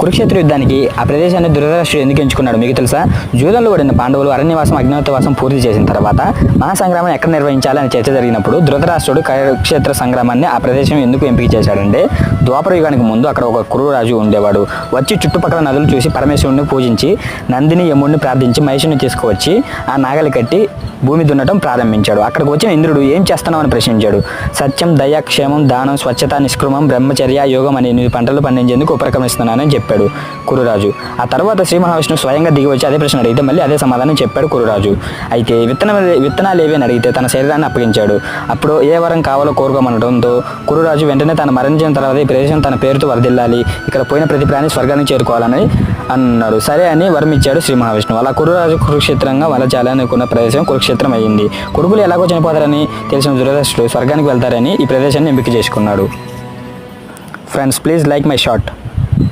కురుక్షేత్ర యుద్ధానికి ఆ ప్రదేశాన్ని ధృతరాష్ట్రుడు ఎందుకు ఎంచుకున్నాడు మీకు తెలుసా? జూదంలో పడిన పాండవులు అరణ్యవాసం అజ్ఞాతవాసం పూర్తి చేసిన తర్వాత మహాసంగ్రామం ఎక్కడ నిర్వహించాలని చర్చ జరిగినప్పుడు ధృతరాష్ట్రుడు కురుక్షేత్ర సంగ్రామాన్ని ఆ ప్రదేశం ఎందుకు ఎంపిక చేశాడంటే ద్వాపర యుగానికి ముందు అక్కడ ఒక కురురాజు ఉండేవాడు. వచ్చి చుట్టుపక్కల నదులు చూసి పరమేశ్వరుని పూజించి నందిని యముడిని ప్రార్థించి మహిషుని తీసుకువచ్చి ఆ నాగలి కట్టి భూమి దున్నటం ప్రారంభించాడు. అక్కడికి వచ్చిన ఇంద్రుడు ఏం చేస్తున్నావు అని ప్రశ్నించాడు. సత్యం దయ క్షేమం దానం స్వచ్ఛత నిష్క్రమం బ్రహ్మచర్య యోగం అనే ఎనిమిది పంటలు పండించేందుకు చేస్తున్నానని చెప్పాడు కురురాజు. ఆ తర్వాత శ్రీ మహావిష్ణువు స్వయంగా దిగి వచ్చి అదే ప్రశ్న అడిగితే మళ్ళీ అదే సమాధానం చెప్పాడు కురురాజు. అయితే విత్తనం విత్తనాలు ఏవి అని అడిగితే తన శరీరాన్ని అప్పగించాడు. అప్పుడు ఏ వరం కావాలో కోరుకోమనడంతో కురురాజు వెంటనే తను మరణించిన తర్వాత ఈ ప్రదేశం తన పేరుతో వరదిల్లాలి. ఇక్కడ పోయిన ప్రతి ప్రాణి స్వర్గాన్ని చేరుకోవాలని అన్నాడు. సరే అని వరం ఇచ్చాడు శ్రీ మహావిష్ణువు. అలా కురురాజు కురుక్షేత్రంగా వలచాలి అనుకున్న ప్రదేశం కురుక్షేత్రం అయ్యింది కొడుకులు ఎలాగో చనిపోతారని తెలిసిన దురదృష్టుడు స్వర్గానికి వెళ్తారని ఈ ప్రదేశాన్ని ఎంపిక చేసుకున్నాడు. Friends please like my short.